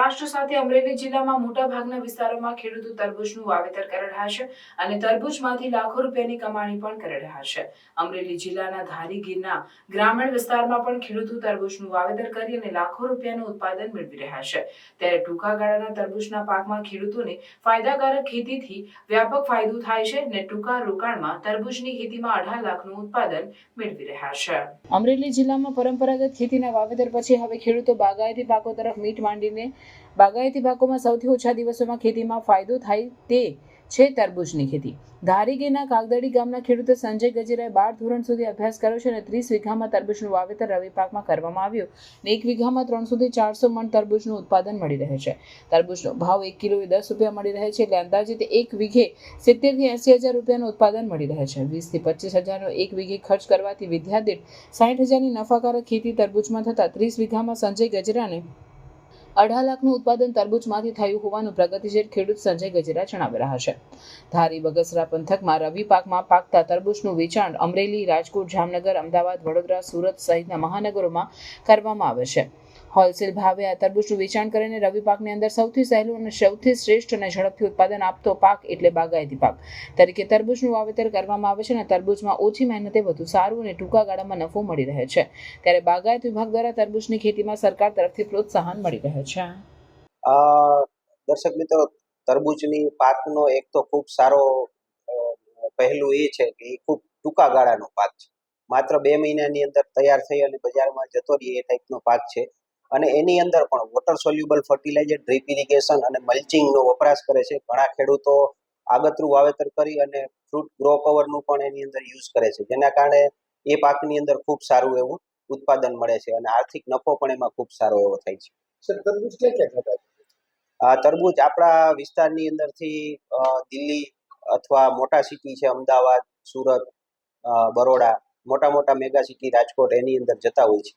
સૌરાષ્ટ્ર સાથે અમરેલી જિલ્લામાં મોટા ભાગના વિસ્તારોમાં ખેડૂતો તરબૂચનું વાવેતર કરી રહ્યા છે અને તરબૂચમાંથી લાખો રૂપિયાની કમાણી પણ કરી રહ્યા છે. અમરેલી જિલ્લાના ધારી ગીરના ગ્રામીણ વિસ્તારમાં પણ ખેડૂતો તરબૂચનું વાવેતર કરી અને લાખો રૂપિયાનું ઉત્પાદન મેળવી રહ્યા છે. ત્યારે ટૂંકા ગાળાના તરબૂચના પાકમાં ખેડૂતોને ફાયદાકારક ખેતીથી વ્યાપક ફાયદો થાય છે અને ટૂંકા રોકાણમાં તરબૂચની ખેતીમાં અઢાર લાખનું ઉત્પાદન મેળવી રહ્યા છે. અમરેલી જિલ્લામાં પરંપરાગત ખેતીના વાવેતર પછી હવે ખેડૂતો બાગાયતી પાકો તરફ મીટ માંડીને બાગાયતી પાકોમાં સૌથી ઓછા દિવસોમાં ખેતીમાં ફાયદો થાય તે છે તરબૂચની ખેતી. ધારીગીના કાગદડી ગામના ખેડૂતો સંજય ગજેરાએ બાર ધોરણ સુધી અભ્યાસ કર્યો છે અને ત્રીસ વીઘામાં તરબૂચનું વાવેતર રવિ પાકમાં કરવામાં આવ્યું. એક વીઘામાં ત્રણસોથી ચારસો મણ તરબૂચનું ઉત્પાદન મળી રહે છે. તરબૂચનો ભાવ એક કિલોએ દસ રૂપિયા મળી રહે છે એટલે અંદાજિત એક વીઘે સિત્તેરથી એંસી હજાર રૂપિયાનું ઉત્પાદન મળી રહે છે. વીસથી પચીસ હજારનો એક વીઘે ખર્ચ કરવાથી વિદ્યાદીઠ સાઠ હજારની નફાકારક ખેતી તરબૂચમાં થતાં ત્રીસ વીઘામાં સંજય ગજરાને અઢાર લાખનું ઉત્પાદન તરબૂચમાંથી થયું હોવાનું પ્રગતિશીલ ખેડૂત સંજય ગજેરા જણાવી રહ્યા છે. ધારી બગસરા પંથકમાં રવિ પાકમાં પાકતા તરબૂચનું વેચાણ અમરેલી, રાજકોટ, જામનગર, અમદાવાદ, વડોદરા, સુરત સહિતના મહાનગરોમાં કરવામાં આવે છે. હોલસેલ ભાવે આ તરબૂચનું વેચાણ કરીને રવિ પાકની અંદર સૌથી સહેલું અને સૌથી શ્રેષ્ઠ અને ઝડપથી ઉત્પાદન આપતો પાક એટલે બાગાયતી પાક. તરીકે તરબૂચનું વાવેતર કરવામાં આવે છે અને તરબૂચમાં ઓછી મહેનતે વધુ સારું અને ટૂંકા ગાળામાં નફો મળી રહે છે. ત્યારે બાગાયત વિભાગ દ્વારા તરબૂચની ખેતીમાં સરકાર તરફથી પ્રોત્સાહન મળી રહે છે. દર્શક મિત્રો, તરબૂચની પાકનો એક તો ખૂબ સારો પહેલું એ છે કે એ ખૂબ ટૂંકા ગાળાનો પાક છે. માત્ર બે મહિનાની અંદર તૈયાર થઈ અને બજારમાં જતો રહે એ ટાઈપનો પાક છે. અને એની અંદર પણ water soluble fertilizer drip irrigation અને મલ્ચિંગનો વપરાશ કરે છે. ઘણા ખેડૂતો આગતરું વાવેતર કરી અને ફ્રૂટ ગ્રો કવરનું પણ એની અંદર યુઝ કરે છે. જેના કારણે એ પાકની અંદર ખૂબ સારું એવું ઉત્પાદન મળે છે અને આર્થિક નફો પણ એમાં ખૂબ સારો એવો થાય છે. સર તરબૂચ ક્યાં ક્યાં થતા આ તરબૂચ આપણા વિસ્તારની અંદરથી દિલ્હી અથવા મોટા સિટી છે અમદાવાદ સુરત બરોડા મોટા મોટા મેગા સિટી રાજકોટ એની અંદર જતા હોય છે.